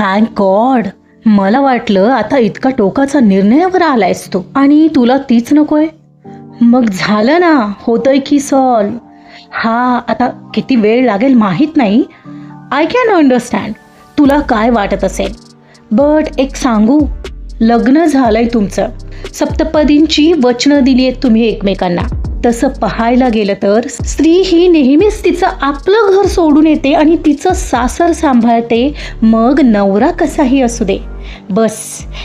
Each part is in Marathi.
थँक गॉड मला वाटलं आता इतका टोकाचा निर्णयावर आलायस तू. आणि तुला तीच नकोय? मग झालं ना. होतंय की सॉल्व हा आता किती वेळ लागेल माहीत नाही. आय कॅन अंडरस्टँड तुला काय वाटत असेल? बट एक सांगू. लग्न झालंय तुमचं. सप्तपदींची वचनं दिली आहेत तुम्ही एकमेकांना. तसं पाहायला गेलं तर स्त्री ही नेहमीच तिचं आपलं घर सोडून येते आणि तिचं सासर सांभाळते. मग नवरा कसाही असू दे. बस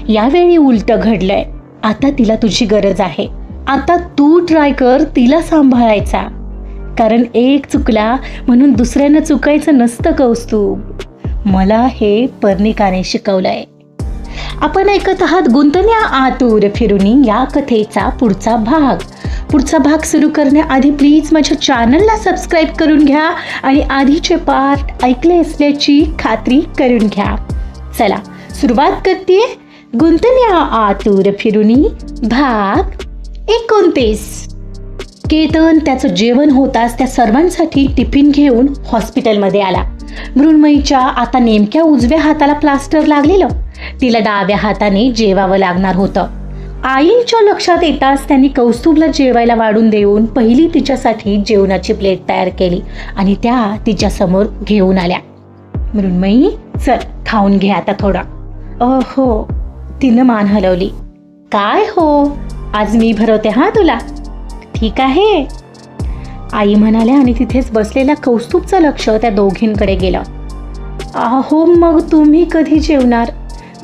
यावेळी उलट घडलंय. आता तिला तुझी गरज आहे. आता तू ट्राय कर तिला सांभाळायचा. कारण एक चुकला म्हणून दुसऱ्यानं चुकायचं नसतं कौस्तुभ. मला हे पर्णिकाने शिकवलंय. आपण ऐकत आहात गुंतण्या आतूर फिरुनी या कथेचा पुढचा भाग. पुढचा भाग सुरू करण्याआधी प्लीज माझ्या चॅनलला सबस्क्राईब करून घ्या आणि आधीचे पार्ट ऐकले असल्याची खात्री करून घ्या. चला सुरुवात करते गुंतण्या आतूर फिरुनी भाग एकोणतीस. केतन त्याचं जेवण होताच त्या सर्वांसाठी टिफिन घेऊन हॉस्पिटलमध्ये आला. मृण्मयीच्या आता नेमक्या उजव्या हाताला प्लास्टर लागलेलं. तिला डाव्या हाताने जेवावं लागणार होतं. आईच्या लक्षात येताच त्यांनी कौस्तुभला जेवायला वाढून देऊन पहिली तिच्यासाठी जेवणाची प्लेट तयार केली आणि त्या तिच्यासमोर घेऊन आल्या. मृण्मयी चल खाऊन घे आता थोडा. अहो तिनं मान हलवली. काय हो? आज मी भरवते हा तुला. ठीक आहे. आई म्हणाल्या आणि तिथेच बसलेल्या कौस्तुभचं लक्ष त्या दोघींकडे गेलं. अहो मग तुम्ही कधी जेवणार?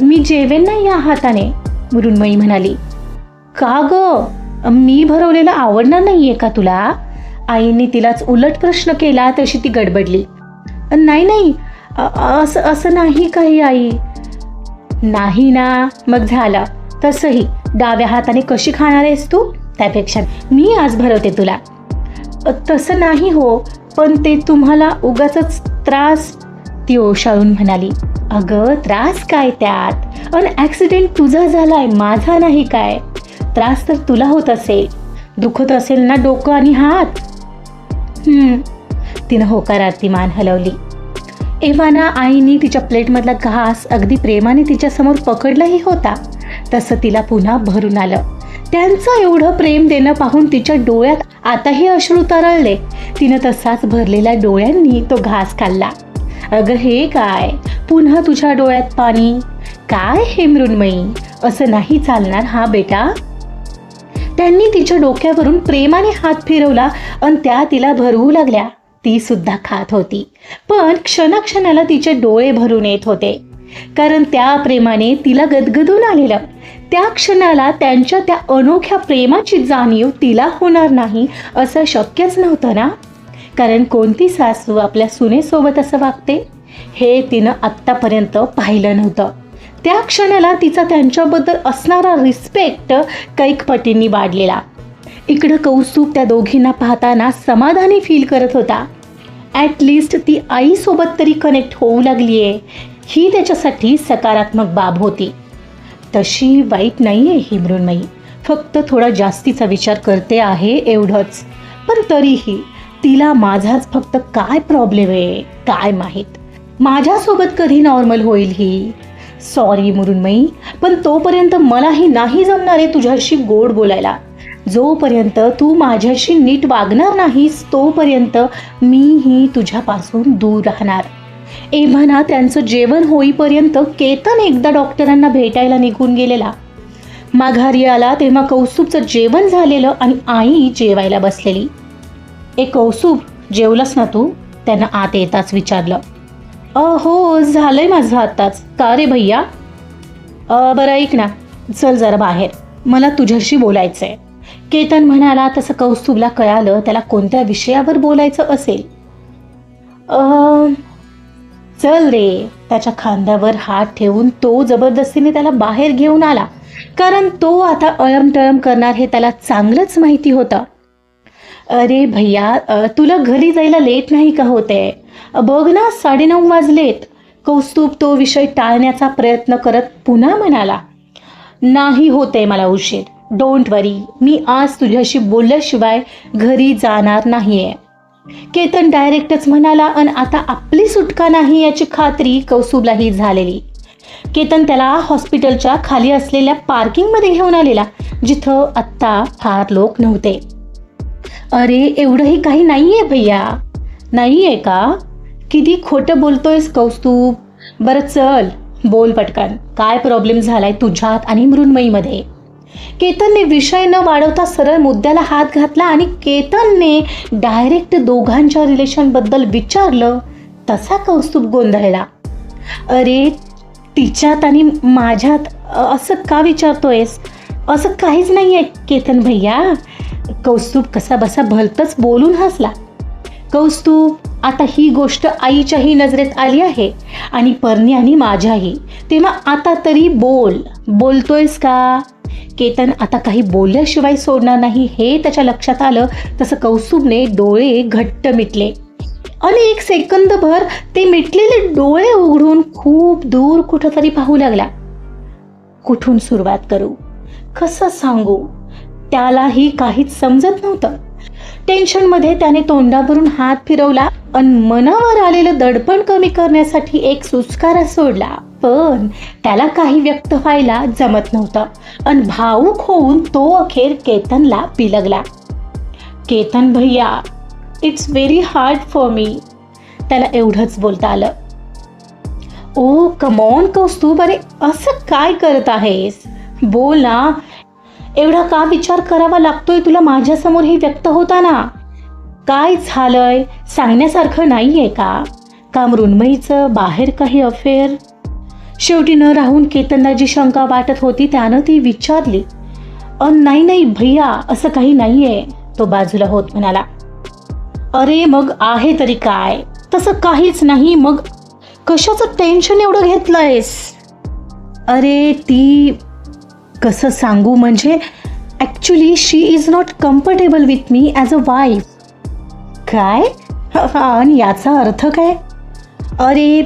मी जेवेन ना या हाताने मृण्मयी म्हणाली. का ग? मी भरवलेलं आवडणार नाहीये का तुला? आईने तिलाच उलट प्रश्न केला तशी ती गडबडली. नाही नाही असं असं नाही काही आई. नाही ना मग झालं. तसंही डाव्या हाताने कशी खाणार आहेस तू? त्यापेक्षा मी आज भरवते तुला. तसं नाही हो पण ते तुम्हाला उगाच त्रास ती ओशाळून म्हणाली अगं त्रास काय त्यात? अन ॲक्सिडेंट तुझा झालाय माझा नाही काय? त्रास तर तुला होत असेल. दुखत असेल ना डोकं आणि हात. हम्म. तिनं होकारार्थी मान हलवली. एव्हाना आईने तिच्या प्लेटमधला घास अगदी प्रेमाने तिच्यासमोर पकडलाही होता. तसं तिला पुन्हा भरून आलं. त्यांचं एवढं प्रेम देणं पाहून तिच्या डोळ्यात आताही अश्रू तरळले. तिनं तसाच भरलेल्या डोळ्यांनी तो घास खाल्ला. अगं हे काय? पुन्हा तुझ्या डोळ्यात पाणी? काय हे मृण्मयी? असं नाही चालणार हा बेटा? त्यांनी तिच्या डोक्यावरून प्रेमाने हात फिरवला आणि त्या तिला भरवू लागल्या. ती सुद्धा खात होती. पण क्षणाक्षणाला तिचे डोळे भरून येत होते. कारण त्या प्रेमाने तिला गदगदून आलेलं. त्या क्षणाला त्यांच्या त्या अनोख्या प्रेमाची जाणीव तिला होणार नाही असं शक्यच नव्हतं ना? कारण कोणती सासू आपल्या सुनेसोबत असं वागते? हे तिनं आत्तापर्यंत पाहिलं नव्हतं. त्या क्षणाला तिचा त्यांच्याबद्दल असणारा रिस्पेक्ट कैक पटींनी वाढलेला. इकडं कौस्तुभ त्या दोघींना पाहताना समाधानी फील करत होता. ॲटलिस्ट ती आईसोबत तरी कनेक्ट होऊ लागली आहे ही त्याच्यासाठी सकारात्मक बाब होती. तशी वाईट नाही आहे ही मृण्मयी. फक्त थोडा जास्तीचा विचार करते आहे एवढंच. पण तरीही तिला माझाच फक्त काय प्रॉब्लेम आहे? काय माहीत? माझ्यासोबत कधी नॉर्मल होईल ही? सॉरी मृण्मयी पण तोपर्यंत मलाही नाही जमणार आहे तुझ्याशी गोड बोलायला. जोपर्यंत तू माझ्याशी नीट वागणार नाहीस तोपर्यंत मीही तुझ्यापासून दूर राहणार. एव्हाना त्यांचं जेवण होईपर्यंत केतन एकदा डॉक्टरांना भेटायला निघून गेलेला. माघारी आला तेव्हा कौस्तुभचं जेवण झालेलं आणि आई जेवायला बसलेली. ए कौसुब जेवलंस ना तू? त्यानं आत येताच विचारलं. अ हो झालंय माझं आत्ताच. का रे भैया? अ बरं ऐक ना. चल जरा बाहेर. मला तुझ्याशी बोलायचंय. केतन म्हणाला तसं कौस्तुभला कळालं त्याला कोणत्या विषयावर बोलायचं असेल. चल रे. त्याच्या खांद्यावर हात ठेवून तो जबरदस्तीने त्याला बाहेर घेऊन आला. कारण तो आता अळमटळम करणार हे त्याला चांगलंच माहिती होतं. अरे भैया तुला घरी जायला लेट नाही का होते? बघ ना साडेनऊ वाजलेत. कौस्तुभ तो विषय टाळण्याचा प्रयत्न करत पुन्हा म्हणाला नाही होते मला उशीर. डोंट वरी मी आज तुझ्याशी बोलल्याशिवाय घरी जाणार नाहीये. केतन डायरेक्टच म्हणाला आणि आता आपली सुटका नाही याची खात्री कौस्तुभलाही झालेली. केतन त्याला हॉस्पिटलच्या खाली असलेल्या पार्किंगमध्ये घेऊन आलेला जिथं आत्ता फार लोक नव्हते. अरे एवढंही काही नाही आहे भैया. नाही आहे का? किती खोटं बोलतोयस कौस्तुभ. बरं चल बोल पटकन. काय प्रॉब्लेम झालाय तुझ्यात आणि मृण्मयीमध्ये? केतनने विषय न वाढवता सरळ मुद्द्याला हात घातला आणि केतनने डायरेक्ट दोघांच्या रिलेशनबद्दल विचारलं. तसा कौस्तुभ गोंधळला. अरे तिच्यात आणि माझ्यात असं का विचारतोयस? असं काहीच नाही आहे केतन भैया. कौस्तुभ कसा बसा भलतच बोलून हसला. कौस्तुभ आता ही गोष्ट आईच्याही नजरेत आली आहे आणि परनी आणि माझ्याही. तेव्हा आता तरी बोल. बोलतोयस का? केतन आता काही बोलल्याशिवाय सोडणार नाही हे त्याच्या लक्षात आलं तसं कौस्तुभने डोळे घट्ट मिटले. आणि एक सेकंदभर ते मिटलेले डोळे उघडून खूप दूर कुठंतरी पाहू लागला. कुठून सुरुवात करू? कसं सांगू? त्यालाही काहीच समजत नव्हतं. टेन्शनमध्ये त्याने तोंडावरून हात फिरवला आणि मनावर आलेलं दडपण कमी करण्यासाठी एक सुस्कारा सोडला. पण त्याला काही व्यक्त व्हायला जमत नव्हतं. आणि भाऊक होऊन तो अखेर केतनला पिलगला. केतन भैया it's very hard for me त्याला एवढंच बोलता आलं. ओ कमॉन कौस्तुभ अरे असं काय करत आहेस? बोल ना एवढा का विचार करावा लागतोय तुला माझ्यासमोर हे व्यक्त होताना? काय झालंय? सांगण्यासारखं नाहीये का? का मृण्मयीचं बाहेर काही अफेअर? शेवटी न राहून केतनला जी शंका वाटत होती त्यानं ती विचारली. अन नाही नाही भैया असं काही नाहीये तो बाजूला होत म्हणाला. अरे मग आहे तरी काय? तसं काहीच नाही मग कशाचं टेन्शन एवढं घेतलंयस? अरे ती कसं सांगू म्हणजे actually she is not comfortable with me as a wife काय? आणि याचा अर्थ काय? अरे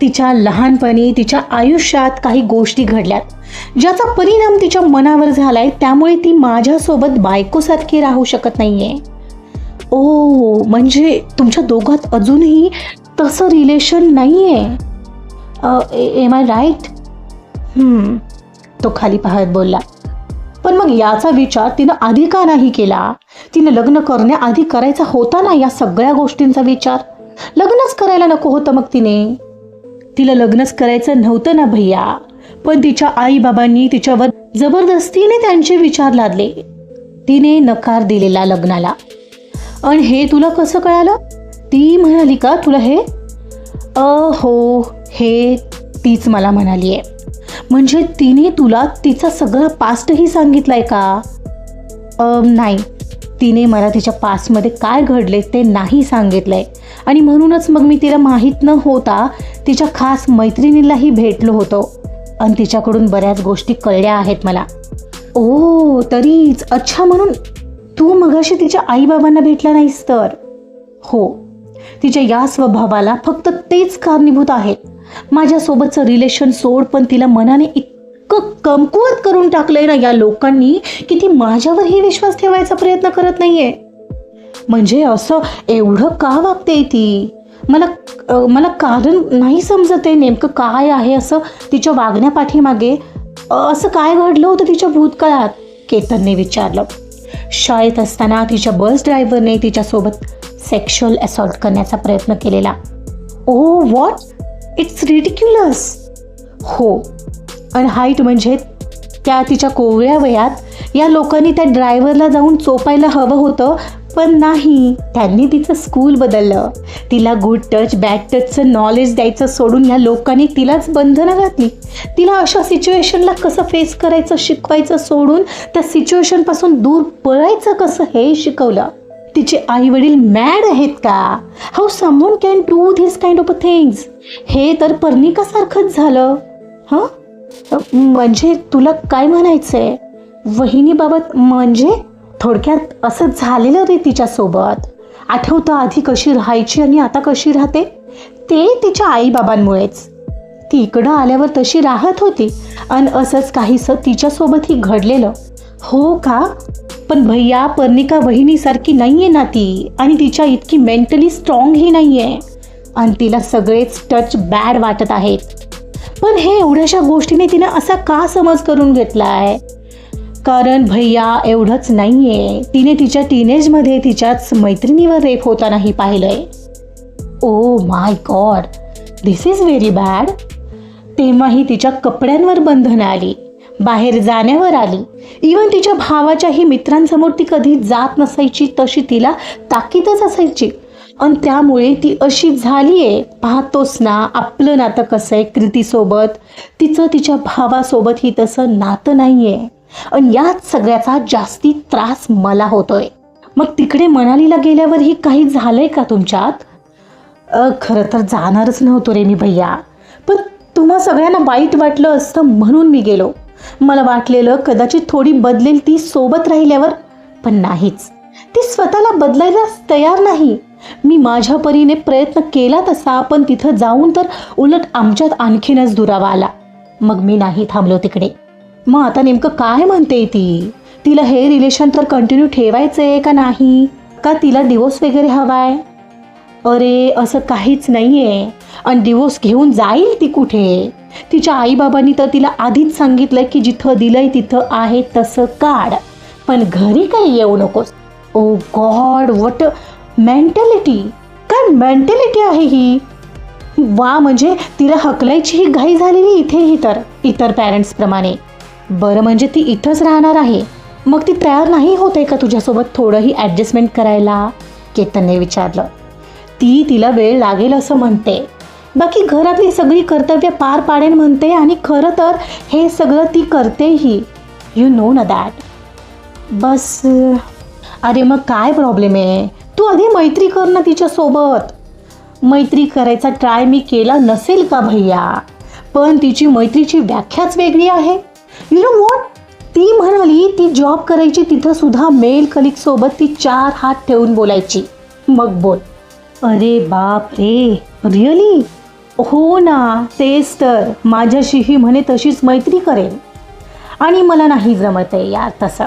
तिच्या लहानपणी तिच्या आयुष्यात काही गोष्टी घडल्यात ज्याचा परिणाम तिच्या मनावर झालाय त्यामुळे ती माझ्यासोबत बायकोसारखी राहू शकत नाही आहे ओ म्हणजे तुमच्या दोघात अजूनही तसं रिलेशन नाही आहे एम आय राईट तो खाली पाहत बोलला पण मग याचा विचार तिनं आधी का नाही केला? तिनं लग्न करण्याआधी करायचा होता ना या सगळ्या गोष्टींचा विचार? लग्नच करायला नको होतं मग तिने. तिला लग्नच करायचं नव्हतं ना भैया पण तिच्या आईबाबांनी तिच्यावर जबरदस्तीने त्यांचे विचार लादले. तिने नकार दिलेला लग्नाला. आणि हे तुला कसं कळालं? ती म्हणाली का तुला हे? अ हो हे तीच मला म्हणाली आहे म्हणजे तिने तुला तिचा सगळा पास्टही सांगितलाय का? नाही. तिने मला तिच्या पास्टमध्ये काय घडले ते नाही सांगितलंय. आणि म्हणूनच मग मी तिला माहीत न होता तिच्या खास मैत्रिणीलाही भेटलो होतो. आणि तिच्याकडून बऱ्याच गोष्टी कळल्या आहेत मला. ओ तरीच. अच्छा म्हणून तू मगाशी तिच्या आईबाबांना भेटला नाहीस तर? हो. तिच्या या स्वभावाला फक्त तेच कारणीभूत आहेत. माझ्यासोबतचं रिलेशन सोड पण तिला मनाने इतकं कमकुवत करून टाकलंय ना या लोकांनी की ती माझ्यावरही विश्वास ठेवायचा प्रयत्न करत नाहीये. म्हणजे असं एवढं का वागते ती? मला मला कारण नाही समजत आहे नेमकं काय आहे असं तिच्या वागण्यापाठीमागे. असं काय घडलं होतं तिच्या भूतकाळात? केतनने विचारलं. शाळेत असताना तिच्या बस ड्रायव्हरने तिच्यासोबत सेक्शुअल असॉल्ट करण्याचा प्रयत्न केलेला. Oh, oh what it's ridiculous हो. आणि हाईट म्हणजे त्या तिच्या कोवळ्या वयात या लोकांनी त्या ड्रायव्हरला जाऊन चोपायला हवं होतं पण नाही. त्यांनी तिचं स्कूल बदललं. तिला गुड टच बॅड टचचं नॉलेज द्यायचं सोडून ह्या लोकांनी तिलाच बंधनं घातली. तिला अशा सिच्युएशनला कसं फेस करायचं शिकवायचं सोडून त्या सिच्युएशनपासून दूर पळायचं कसं हे शिकवलं. तिचे आई वडील मॅड आहेत का? How someone can do this kind of a things हे तर पर्णिकासारखंच झालं. हां? म्हणजे तुला काय म्हणायचंय? वहिनीबाबत म्हणजे थोडक्यात असं झालेलं रे तिच्यासोबत. आठवतं आधी कशी राहायची आणि आता कशी राहते? ते तिच्या आईबाबांमुळेच. ती इकडं आल्यावर तशी राहत होती. आणि असंच काहीसं तिच्यासोबतही घडलेलं. हो का? पण भैया पर्णिका वहिनीसारखी आहे ना ती आणि तिच्या इतकी मेंटली स्ट्रॉंगही आहे आणि तिला सगळेच टच बॅड वाटत आहेत. पण हे एवढ्याशा गोष्टीने तिने असा का समज करून घेतलाय? कारण भैया एवढंच नाही आहे तिने तिच्या टीनेजमध्ये तिच्याच मैत्रिणीवर रेप होतानाही पाहिलंय. ओ my god this is very bad तेव्हाही तिच्या कपड्यांवर बंधनं आली. बाहेर जाण्यावर आली. इवन तिच्या भावाच्याही मित्रांसमोर ती कधी जात नसायची तशी तिला ताकीदच असायची. आणि त्यामुळे ती अशी झाली आहे पाहतोस ना आपलं नातं कसं आहे कृतीसोबत? तिचं तिच्या भावासोबत ही तसं नातं नाही आहे आणि याच सगळ्याचा जास्ती त्रास मला होतोय. मग तिकडे मनालीला गेल्यावर ही काही झालंय का तुमच्यात? खरं तर जाणारच नव्हतो रे मी भैया. पण तुम्हा सगळ्यांना वाईट वाटलं असतं म्हणून मी गेलो. मला वाटलेलं कदाचित थोडी बदलेल ती सोबत राहिल्यावर पण नाहीच. ती स्वतःला बदलायला तयार नाही. मी माझ्या परीने प्रयत्न केला तसा पण तिथं जाऊन तर उलट आमच्यात आणखीनच दुरावा आला. मग मी नाही थांबलो तिकडे. मग आता नेमकं काय म्हणते ती? तिला हे रिलेशन तर कंटिन्यू ठेवायचंय का नाही? का तिला डिवोर्स वगैरे हवाय? अरे असं काहीच नाहीये. आणि डिवोर्स घेऊन जाईल ती कुठे? तिच्या आईबाबांनी तर तिला आधीच सांगितलंय की जिथं दिलंय तिथं आहे तसं काढ. पण घरी काही येऊ नकोस. Oh god what mentality. काय मेंटॅलिटी आहे ही? वा म्हणजे तिला हकलायची ही घाई झालेली इथेही तर इतर पॅरेंट्सप्रमाणे बरं म्हणजे ती इथंच राहणार आहे. मग ती तयार नाही होते का तुझ्यासोबत थोडंही ॲडजस्टमेंट करायला? केतनने विचारलं. ती तिला वेळ लागेल असं म्हणते. बाकी घरातली सगळी कर्तव्य पार पाडेन म्हणते आणि खरं तर हे सगळं ती करतेही. यू नो न दॅट बस. अरे मग काय प्रॉब्लेम आहे? तू आधी मैत्री कर ना तिच्यासोबत मैत्री करायचा ट्राय मी केला नसेल का भैया? पण तिची मैत्रीची व्याख्याच वेगळी आहे. यु नो वॉट ती म्हणाली ती जॉब करायची तिथं सुद्धा मेल कलिकसोबत ती चार हात ठेवून बोलायची. मग बोल. अरे बाप रे रिअली हो ना तेच तर. माझ्याशीही म्हणे तशीच मैत्री करेल आणि मला नाही जमत आहे यार तसं.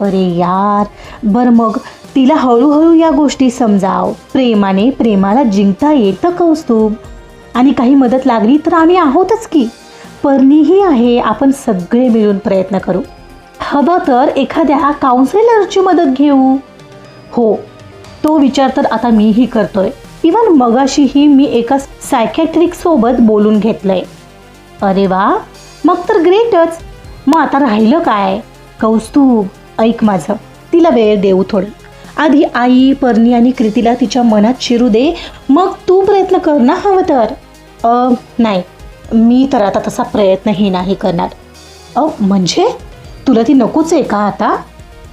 अरे यार बरं मग तिला हळूहळू या गोष्टी समजाव. प्रेमाने प्रेमाला जिंकता येतं कौस्तुभ. आणि काही मदत लागली तर आम्ही आहोतच की. पर्णीही आहे आपण सगळे मिळून प्रयत्न करू. हवं तर एखाद्या काउन्सिलरची मदत घेऊ. हो तो विचार तर आता मीही करतोय. इवन मगाशीही मी एका सायकॅट्रिक सोबत बोलून घेतलंय. अरे वा मग तर ग्रेटच मग आता राहिलं काय? कौस्तुभ ऐक माझं. तिला वेळ देऊ थोडं. आधी आई पर्णी आणि कृतीला तिच्या मनात शिरू दे. मग तू प्रयत्न कर ना हवं तर. अ, नाही. मी तर आता तसा प्रयत्नही नाही करणार. अ म्हणजे? तुला ती नकोच आहे का आता?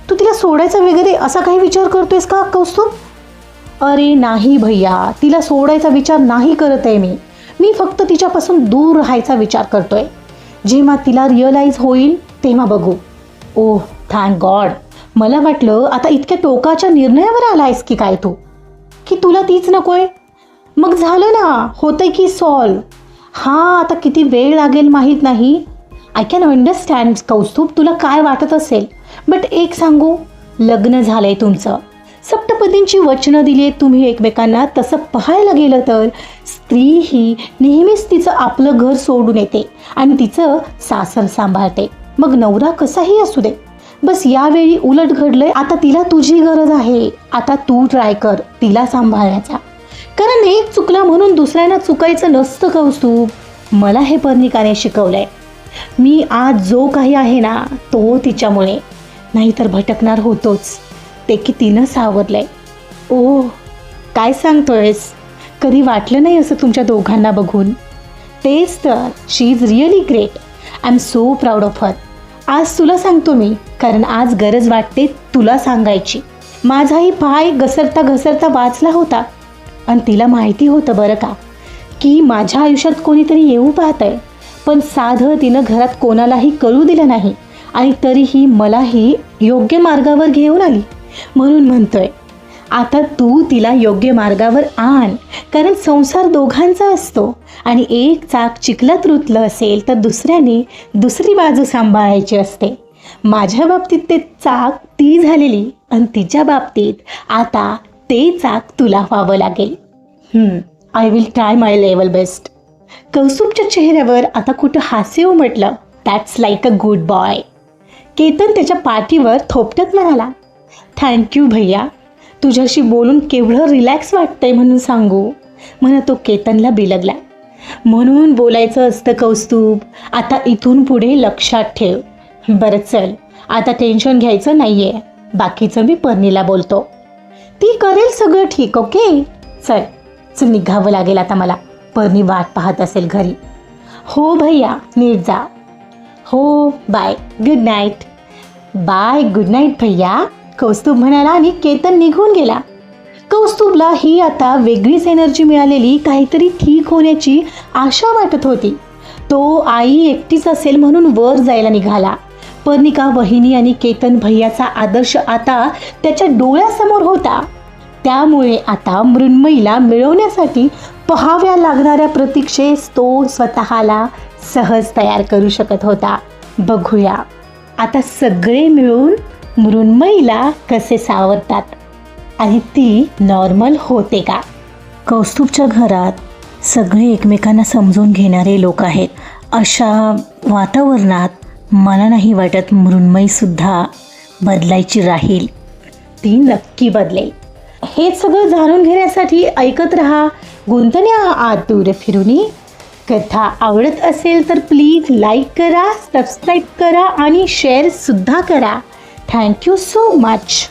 तू तिला सोडायचा वगैरे असा काही विचार करतोयस का कौस्तुभ? अरे नाही भैया तिला सोडायचा विचार नाही करत आहे मी. मी फक्त तिच्यापासून दूर राहायचा विचार करतोय. जेव्हा तिला रिअलाईज होईल तेव्हा बघू. ओह थँक गॉड मला वाटलं आता इतक्या टोकाच्या निर्णयावर आलायस की काय तू? की तुला तीच नकोय? मग झालं ना होतंय की सॉल्व हां आता किती वेळ लागेल माहीत नाही. आय कॅन अंडरस्टँड कौस्तुभ तुला काय वाटत असेल? बट एक सांगू लग्न झालंय तुमचं. सप्तपदींची वचनं दिली आहेत तुम्ही एकमेकांना तसं पाहायला गेलं तर स्त्री ही नेहमीच तिचं आपलं घर सोडून येते आणि तिचं सासर सांभाळते. मग नवरा कसाही असू दे. बस यावेळी उलट घडलंय आता तिला तुझी गरज आहे. आता तू ट्राय कर तिला सांभाळण्याचा. कारण एक चुकला म्हणून दुसऱ्यांना चुकायचं नसतं कौस्तुभ मला हे पर्णिकाने शिकवलंय. मी आज जो काही आहे ना तो तिच्यामुळे. नाहीतर भटकणार होतोच. ते की तिनं सावरलंय. ओ काय सांगतोयस? कधी वाटलं नाही असं तुमच्या दोघांना बघून? तेच तर she is really great I am so proud of her आज तुला सांगतो मी कारण आज गरज वाटते तुला सांगायची. माझाही पाय घसरता घसरता वाचला होता. आणि तिला माहिती होतं बरं का की माझ्या आयुष्यात कोणीतरी येऊ पाहत आहे पण साधं तिनं घरात कोणालाही कळू दिलं नाही. आणि तरीही मलाही योग्य मार्गावर घेऊन आली. म्हणून म्हणतोय. आता तू तिला योग्य मार्गावर आण कारण संसार दोघांचा असतो. आणि एक चाक चिखलात रुतलं असेल तर दुसऱ्याने दुसरी बाजू सांभाळायची असते. माझ्या बाबतीत ते चाक ती झालेली आणि तिच्या बाबतीत आता ते चाक तुला व्हावं लागेल. I will try my level best कौस्तुभच्या चेहऱ्यावर आता कुठं हास्य उमटलं. That's like a good boy Ketan त्याच्या पाठीवर थोपटत म्हणाला थँक्यू भैया. तुझ्याशी बोलून केवढं रिलॅक्स वाटतंय म्हणून सांगू. म्हणा तो केतनला बिलगला. म्हणून बोलायचं असतं कौस्तुभ. आता इथून पुढे लक्षात ठेव. बरं चल. आता टेन्शन घ्यायचं नाही आहे बाकीचं मी पर्णीला बोलतो. ती करेल सगळं ठीक ओके? चल. चल निघावं लागेल आता मला. पर्णी वाट पाहत असेल घरी. हो भैया. नीट जा. हो bye good night bye good night भैया. कौस्तुभ म्हणाला आणि केतन निघून गेला. कौस्तुभला ही आता वेगळीच एनर्जी मिळालेली काहीतरी ठीक होण्याची आशा वाटत होती. तो आई एकटीच असेल म्हणून वर जायला निघाला. पर्णिका वहिनी आणि केतन भैयाचा आदर्श आता त्याच्या डोळ्यासमोर होता. त्यामुळे आता मृण्मयीला मिळवण्यासाठी पहाव्या लागणाऱ्या प्रतीक्षेस तो स्वतःला सहज तयार करू शकत होता. बघूया. आता सगळे मिळून मृण्मयीला कसे सावरतात? आणि ती नॉर्मल होते का? कौस्तुभच्या घरात सगळे एकमेकांना समजून घेणारे लोक आहेत. अशा वातावरणात मला नाही वाटत मृण्मयीसुद्धा बदलायची राहील. ती नक्की बदलेल. हे सगळं जाणून घेण्यासाठी ऐकत रहा गुंतण्या आत दूर फिरूनी. कथा आवडत असेल तर प्लीज लाईक करा सबस्क्राईब करा आणि शेअरसुद्धा करा. Thank you so much